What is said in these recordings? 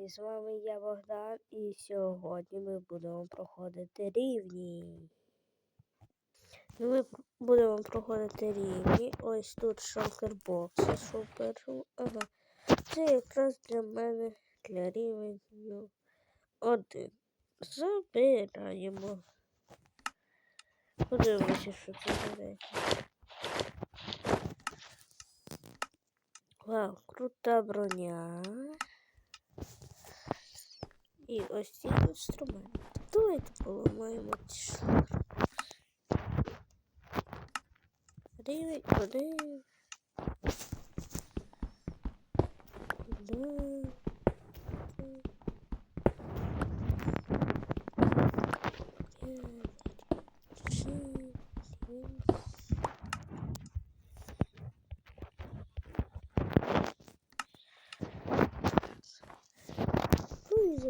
І з вами я Богдан, і сьогодні ми будемо проходити рівні. Ми будемо проходити рівні. Ось тут шалкербокси, що в. Ага. Це якраз для мене для рівню один. Забираємо. Подивимося, що це речі. Вау, крута броня. І ось ці інструменти. Давайте поламаємо ці шнури. Рівень один. Два.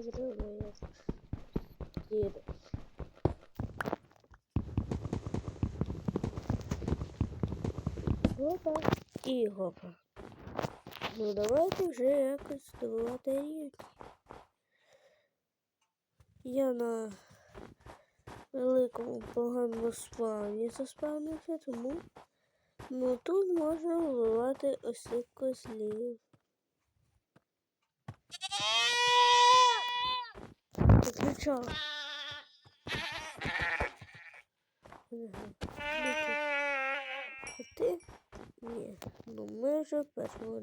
Я діду. Гопа і гопа. Ну давайте вже якось здобувати рівні. Я на великому поганому спавні заспавнився, тому ну тут можна вбивати ось цих козлів. Ти- А ти? Ні. Ну ми вже першого.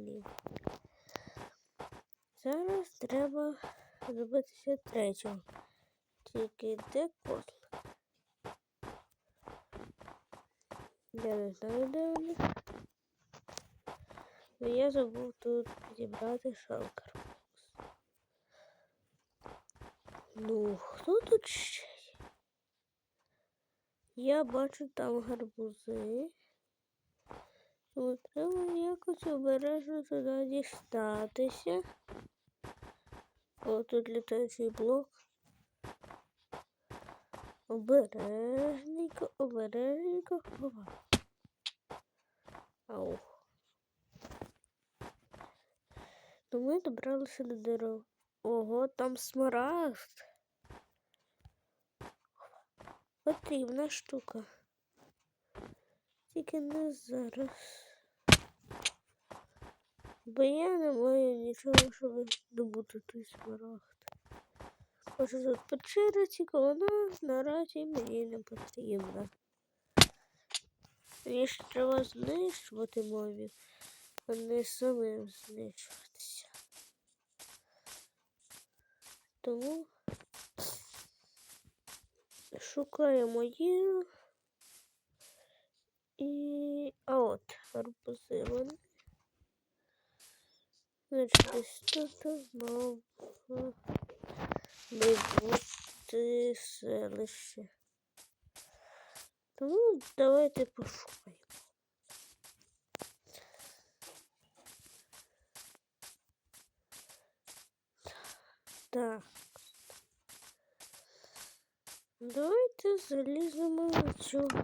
Зараз треба добитися третього. Тільки де котлик? Я не знаю, де вони. Я забув тут підібрати шалкер. Ну, хто тут ще? Я бачу там гарбузи. Тому треба якось обережно туди дістатися. О, тут літаючий блок. Обережненько, обережненько. Опа. Ау. Ну ми добралися до дерева. Ого, там смарагд. Потрібна штука. Тільки не зараз. Бо я не маю нічого, щоб добути той смарагд. Може тут печера тільки вона наразі мені не потрібна. Мені ж треба знищувати мобів, а не самим знищуватися. Тому шукаємо їжу. І... А от гарбузи вони. Значить, десь тут мав би бути селище. Тому давайте пошукаємо. Так. Давайте заліземо на цього.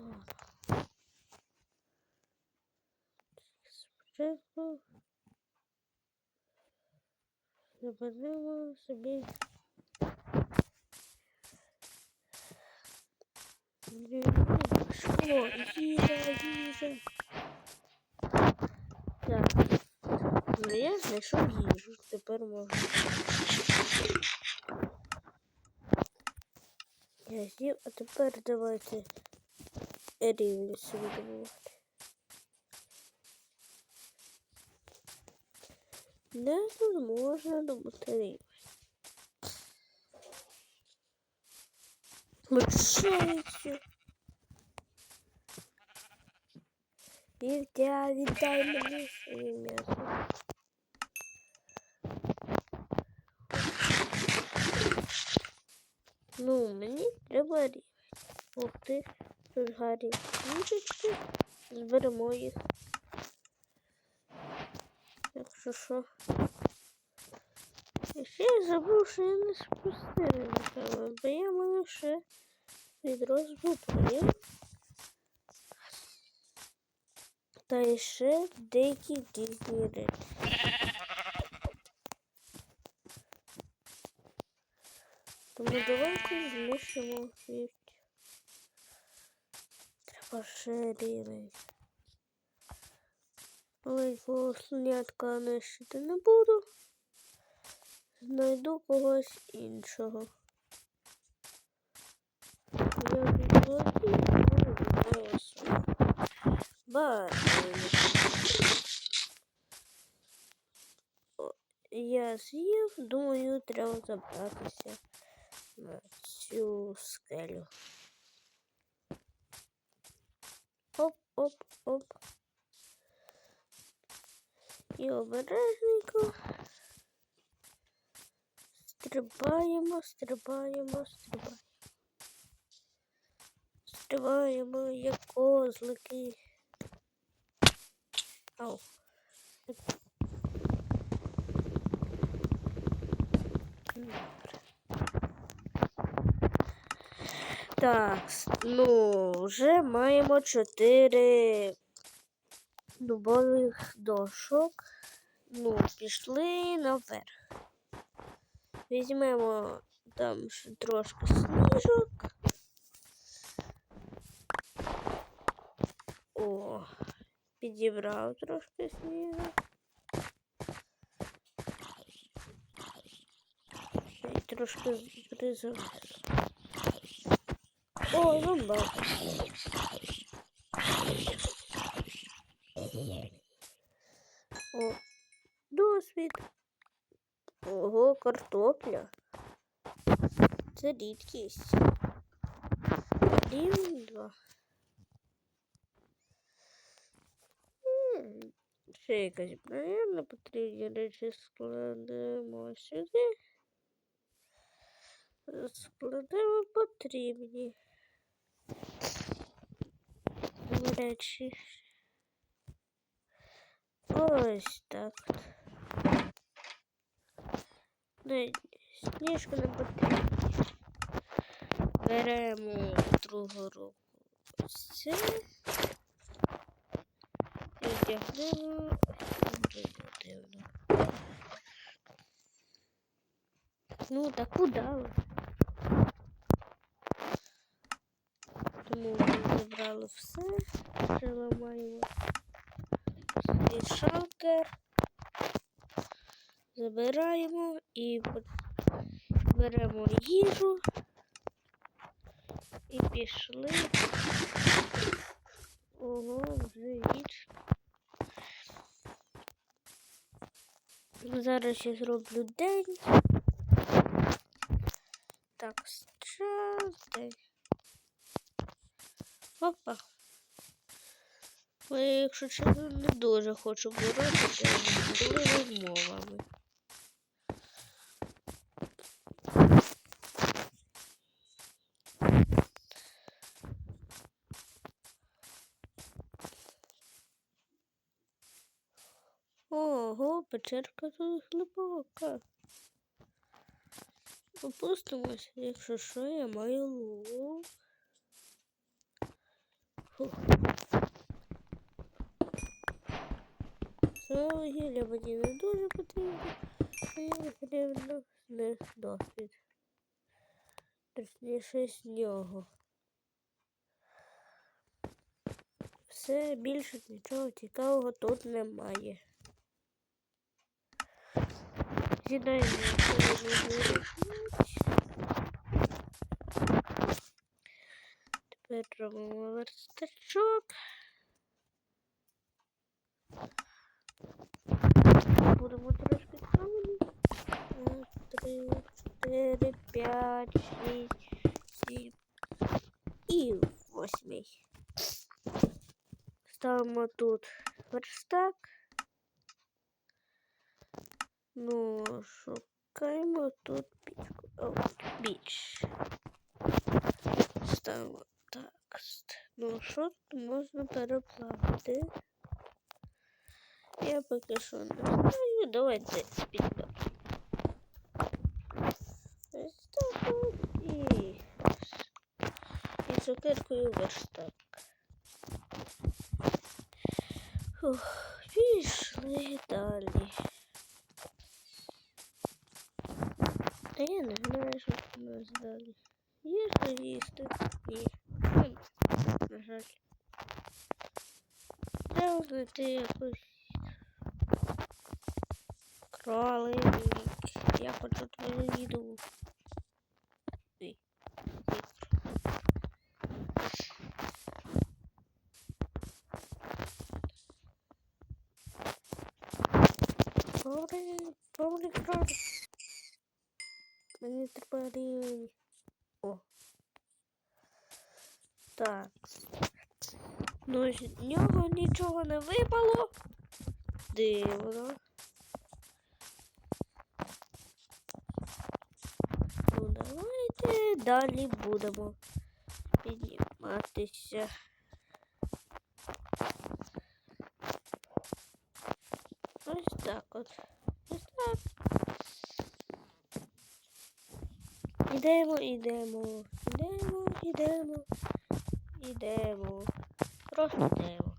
Спочатку заберемо собі знайшов їжу. Тепер можна. Я з'їв, а тепер давайте рівні собі добувати. Де тут можна добути рівень? Мочається. Вівтя, віддай мені своє м'ясо. Ну, мені треба. Ух ти, тут гарні книжечки. Зберемо їх. Якщо що. І ще я забув, що я не спустив, напевно, бо я маю ще відро з. Та ще деякі речі. Тому давайте знищимо вівцю. Треба ще рівень. Маленького слонятка нищити не буду. Знайду когось іншого. Я відводю голосу. Я з'їв, думаю, треба забратися на цю скелю. Оп, оп, оп. І обережненько. Стрибаємо, стрибаємо, стрибаємо. Стрибаємо, як козлики. Ау. Так, ну, вже маємо чотири дубових дошок. Ну, пішли наверх. Візьмемо там ще трошки сніжок. О, підібрав трошки сніжок. Й трошки зрізав. О, зомбак. О, досвід. Ого, картопля. Це рідкість. Рівень два. Ще якась наверно, потрібні речі складемо сюди. Складемо потрібні речі. Ось так. Не, сніжку не потрібно. Беремо другу руку. Ось це. І вдягнемо дивно. Ну, так куди Забрали все. Переламаємо шалкер. Забираємо і беремо їжу. І пішли. Ого, вже ніч. Зараз я зроблю день. Так, час день. Опа. Бо якщо чесно, не дуже хочу боротися з другими мовами. Ого, печерка тут глибока. Опустимось, якщо що, я маю лук. Це гілля мені не дуже потрібно. Мені потрібно з них досвід. Точніше з нього. Все більше нічого цікавого тут немає. Зідаємо холодний Тепер робимо верстачок. Будемо трошки камені. Раз, Три, чотири, п'ять, шість, сім і восьмий. Ставимо тут верстак. Ну, шукаємо тут пічку. О, піч. Ставимо так. Ну, що тут можна переплавити? Я поки що не знаю. Давайте підемо. Ось так і, і цукеркою верстак. Фух, пішли далі. Та я не знаю, що у нас далі. Є що їсти? Ні. На жаль. Треба знайти якусь кролик. Я хочу твою їду. Добре, добре, кролик. Мені треба рівень. О. Так. Ну, з нього нічого не випало. Дивно. Ну, давайте далі будемо підніматися. Ось так от. Ось так. Ідемо, ідемо, ідемо, ідемо, ідемо. Йдемо.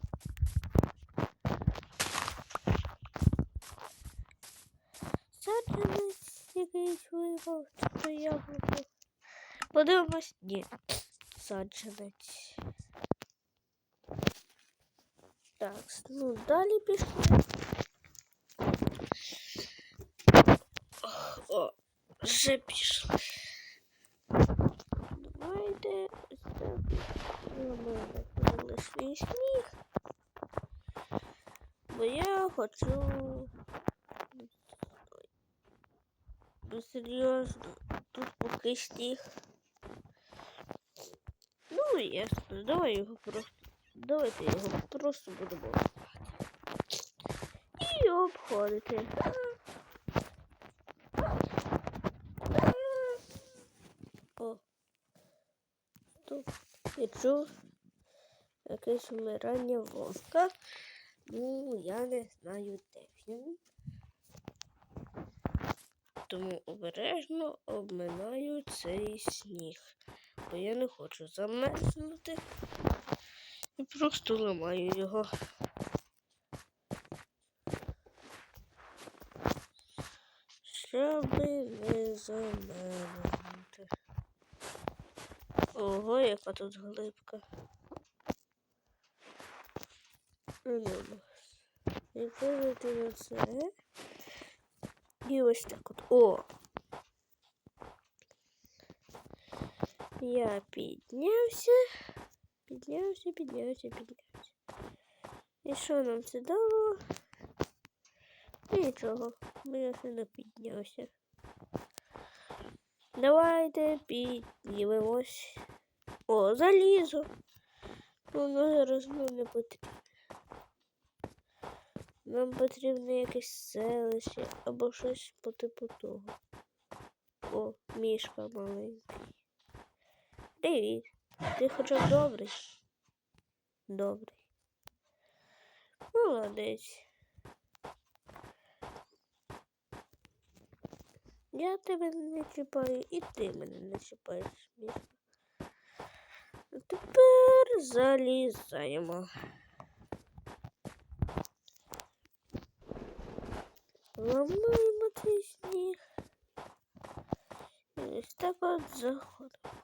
Саджанець якийсь випав, що яблуко. Подивимось, ні, саджанець. Так, ну далі пішли. О, вже пішли. Давайте ось так. Ми закрили свій сніг. Бо я хочу. Ну, серйозно, тут поки сніг. Ну, ясно, давай його просто. Давайте його просто будемо. І обходити. О. Тут я чув якесь вмирання вовка. Ну, я не знаю, де він. Тому обережно обминаю цей сніг. Бо я не хочу замерзнути і просто ламаю його. Щоби не замерзнути. Ого, яка тут глибка. Ну, І виведи на це. І ось так от. О! Я піднявся. Піднявся, піднявся, піднявся. І що нам це дало? Нічого, я ще не піднявся. Давайте піднімемось. О, залізо. Воно зараз нам не потрібно. Нам потрібно якесь селище або щось по типу того. О, мішка маленький. Привіт. Ти хоча б добрий? Добрий. Молодець. Я тебе не чіпаю і ти мене не чіпаєш, мішка. Тепер залізаємо. Ламаємо цей сніг. І ось так от заходимо.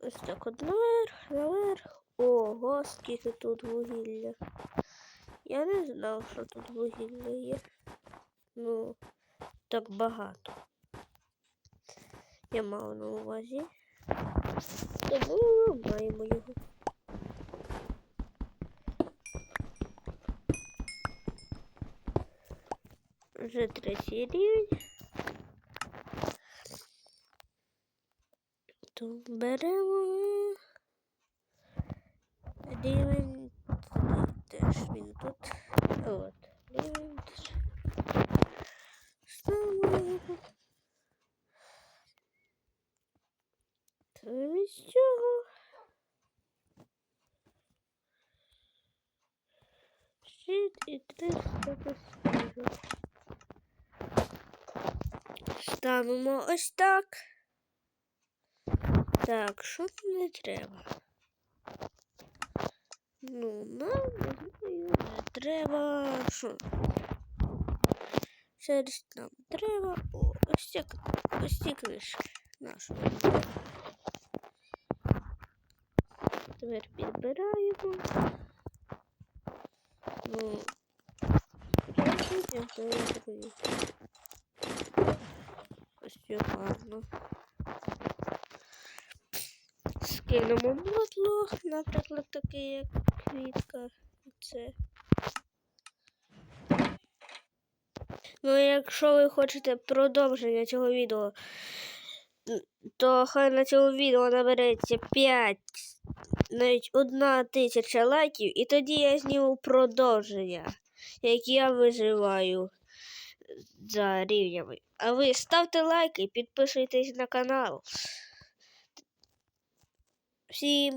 Ось так от наверх, наверх. Ого, скільки тут вугілля. Я не знав, що тут вугілля є. Ну, так багато. Я мав на увазі. Тому маємо його. Вже третій рівень. То беремо рівень теж він тут. От, рівень теж. Ставимо його. Замість цього. Щит і 300 паскажу. Ставимо ось так. Так, що не треба? Ну, нам не треба. Що? Шерсть нам треба. О, ось ці, ось ці кришки нашої. Тепер підбираємо. Ну, потім це гарно. Скинемо мотло, наприклад, такий як квітка. Це. Ну, якщо ви хочете продовження цього відео, то хай на цьому відео набереться 5, навіть одна тисяча лайків, і тоді я зніму продовження, як я виживаю за рівнями. А ви ставте лайки, підписуйтесь на канал. Всім